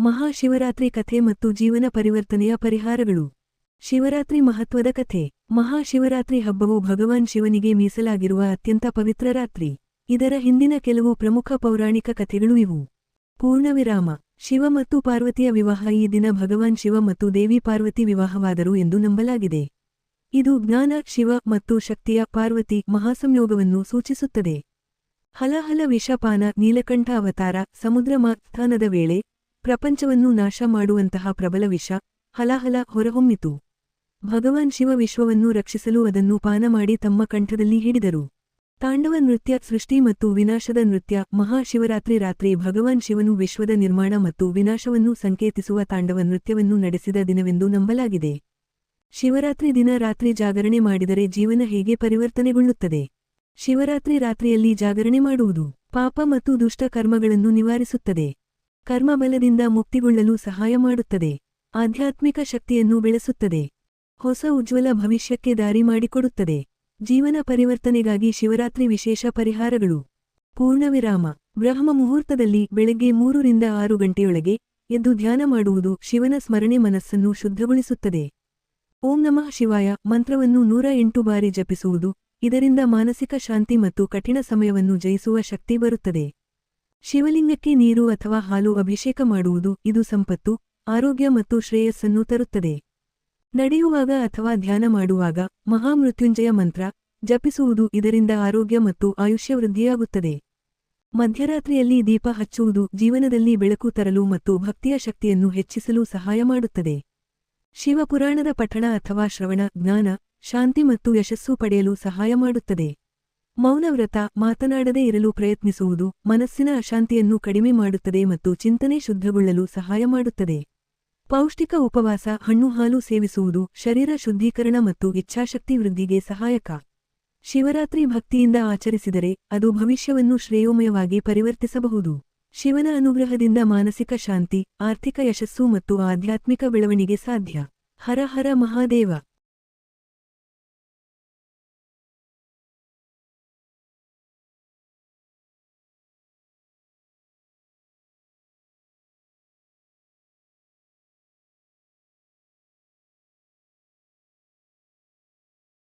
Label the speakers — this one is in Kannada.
Speaker 1: ಮಹಾಶಿವರಾತ್ರಿ ಕಥೆ ಮತ್ತು ಜೀವನ ಪರಿವರ್ತನೆಯ ಪರಿಹಾರಗಳು. ಶಿವರಾತ್ರಿ ಮಹತ್ವದ ಕಥೆ. ಮಹಾಶಿವರಾತ್ರಿ ಹಬ್ಬವು ಭಗವಾನ್ ಶಿವನಿಗೆ ಮೀಸಲಾಗಿರುವ ಅತ್ಯಂತ ಪವಿತ್ರ ರಾತ್ರಿ. ಇದರ ಹಿಂದಿನ ಕೆಲವು ಪ್ರಮುಖ ಪೌರಾಣಿಕ ಕಥೆಗಳು ಇವು. ಪೂರ್ಣವಿರಾಮ. ಶಿವ ಮತ್ತು ಪಾರ್ವತಿಯ ವಿವಾಹ ಈ ದಿನ ಭಗವಾನ್ ಶಿವ ಮತ್ತು ದೇವಿ ಪಾರ್ವತಿ ವಿವಾಹವಾದರು ಎಂದು ನಂಬಲಾಗಿದೆ. ಇದು ಜ್ಞಾನ, ಶಿವ ಮತ್ತು ಶಕ್ತಿಯ ಪಾರ್ವತಿ ಮಹಾಸಂಯೋಗವನ್ನು ಸೂಚಿಸುತ್ತದೆ. ಹಲಹಲ, ವಿಷಪಾನ, ನೀಲಕಂಠ ಅವತಾರ, ಸಮುದ್ರ ಮಾಸ್ಥಾನದ ವೇಳೆ ಪ್ರಪಂಚವನ್ನು ನಾಶ ಮಾಡುವಂತಹ ಪ್ರಬಲ ವಿಷ, ಹಲಹಲ ಹೊರಹೊಮ್ಮಿತು. ಭಗವಾನ್ ಶಿವ ವಿಶ್ವವನ್ನು ರಕ್ಷಿಸಲು ಅದನ್ನು ಪಾನ ಮಾಡಿ ತಮ್ಮ ಕಂಠದಲ್ಲಿ ಹಿಡಿದರು. ತಾಂಡವ ನೃತ್ಯ, ಸೃಷ್ಟಿ ಮತ್ತು ವಿನಾಶದ ನೃತ್ಯ, ಮಹಾಶಿವರಾತ್ರಿ ರಾತ್ರಿ ಭಗವಾನ್ ಶಿವನು ವಿಶ್ವದ ನಿರ್ಮಾಣ ಮತ್ತು ವಿನಾಶವನ್ನು ಸಂಕೇತಿಸುವ ತಾಂಡವ ನೃತ್ಯವನ್ನು ನಡೆಸಿದ ದಿನವೆಂದು ನಂಬಲಾಗಿದೆ. ಶಿವರಾತ್ರಿ ದಿನ ರಾತ್ರಿ ಜಾಗರಣೆ ಮಾಡಿದರೆ ಜೀವನ ಹೇಗೆ ಪರಿವರ್ತನೆಗೊಳ್ಳುತ್ತದೆ? ಶಿವರಾತ್ರಿ ರಾತ್ರಿಯಲ್ಲಿ ಜಾಗರಣೆ ಮಾಡುವುದು ಪಾಪ ಮತ್ತು ದುಷ್ಟ ಕರ್ಮಗಳನ್ನು ನಿವಾರಿಸುತ್ತದೆ. ಕರ್ಮಬಲದಿಂದ ಮುಕ್ತಿಗೊಳ್ಳಲು ಸಹಾಯ ಮಾಡುತ್ತದೆ. ಆಧ್ಯಾತ್ಮಿಕ ಶಕ್ತಿಯನ್ನು ಬೆಳೆಸುತ್ತದೆ. ಹೊಸ ಉಜ್ವಲ ಭವಿಷ್ಯಕ್ಕೆ ದಾರಿ ಮಾಡಿಕೊಡುತ್ತದೆ. ಜೀವನ ಪರಿವರ್ತನೆಗಾಗಿ ಶಿವರಾತ್ರಿ ವಿಶೇಷ ಪರಿಹಾರಗಳು. ಪೂರ್ಣವಿರಾಮ ಬ್ರಹ್ಮ ಮುಹೂರ್ತದಲ್ಲಿ ಬೆಳಗ್ಗೆ ಮೂರರಿಂದ ಆರು ಗಂಟೆಯೊಳಗೆ ಎದ್ದು ಧ್ಯಾನ ಮಾಡುವುದು ಶಿವನ ಸ್ಮರಣೆ ಮನಸ್ಸನ್ನು ಶುದ್ಧಗೊಳಿಸುತ್ತದೆ. ಓಂ ನಮಃ ಶಿವಾಯ. ಮಂತ್ರವನ್ನು ನೂರ ಎಂಟು ಬಾರಿ ಜಪಿಸುವುದು ಇದರಿಂದ ಮಾನಸಿಕ ಶಾಂತಿ ಮತ್ತು ಕಠಿಣ ಸಮಯವನ್ನು ಜಯಿಸುವ ಶಕ್ತಿ ಬರುತ್ತದೆ. ಶಿವಲಿಂಗಕ್ಕೆ ನೀರು ಅಥವಾ ಹಾಲು ಅಭಿಷೇಕ ಮಾಡುವುದು ಇದು ಸಂಪತ್ತು, ಆರೋಗ್ಯ ಮತ್ತು ಶ್ರೇಯಸ್ಸನ್ನು ತರುತ್ತದೆ. ನಡೆಯುವಾಗ ಅಥವಾ ಧ್ಯಾನ ಮಾಡುವಾಗ ಮಹಾಮೃತ್ಯುಂಜಯ ಮಂತ್ರ ಜಪಿಸುವುದು ಇದರಿಂದ ಆರೋಗ್ಯ ಮತ್ತು ಆಯುಷ್ಯ ವೃದ್ಧಿಯಾಗುತ್ತದೆ. ಮಧ್ಯರಾತ್ರಿಯಲ್ಲಿ ದೀಪ ಹಚ್ಚುವುದು ಜೀವನದಲ್ಲಿ ಬೆಳಕು ತರಲು ಮತ್ತು ಭಕ್ತಿಯ ಶಕ್ತಿಯನ್ನು ಹೆಚ್ಚಿಸಲು ಸಹಾಯ ಮಾಡುತ್ತದೆ. ಶಿವಪುರಾಣದ ಪಠಣ ಅಥವಾ ಶ್ರವಣ, ಜ್ಞಾನ, ಶಾಂತಿ ಮತ್ತು ಯಶಸ್ಸು ಪಡೆಯಲು ಸಹಾಯ ಮಾಡುತ್ತದೆ. ಮೌನವ್ರತ ಮಾತನಾಡದೇ ಇರಲು ಪ್ರಯತ್ನಿಸುವುದು ಮನಸ್ಸಿನ ಅಶಾಂತಿಯನ್ನು ಕಡಿಮೆ ಮಾಡುತ್ತದೆ ಮತ್ತು ಚಿಂತನೆ ಶುದ್ಧಗೊಳ್ಳಲು ಸಹಾಯ ಮಾಡುತ್ತದೆ. ಪೌಷ್ಟಿಕ ಉಪವಾಸ, ಹಣ್ಣು ಹಾಲು ಸೇವಿಸುವುದು ಶರೀರ ಶುದ್ಧೀಕರಣ ಮತ್ತು ಇಚ್ಛಾಶಕ್ತಿ ವೃದ್ಧಿಗೆ ಸಹಾಯಕ. ಶಿವರಾತ್ರಿ ಭಕ್ತಿಯಿಂದ ಆಚರಿಸಿದರೆ ಅದು ಭವಿಷ್ಯವನ್ನು ಶ್ರೇಯೋಮಯವಾಗಿ ಪರಿವರ್ತಿಸಬಹುದು. ಶಿವನ ಅನುಗ್ರಹದಿಂದ ಮಾನಸಿಕ ಶಾಂತಿ, ಆರ್ಥಿಕ ಯಶಸ್ಸು ಮತ್ತು ಆಧ್ಯಾತ್ಮಿಕ ಬೆಳವಣಿಗೆ ಸಾಧ್ಯ. ಹರ ಹರ ಮಹಾದೇವ.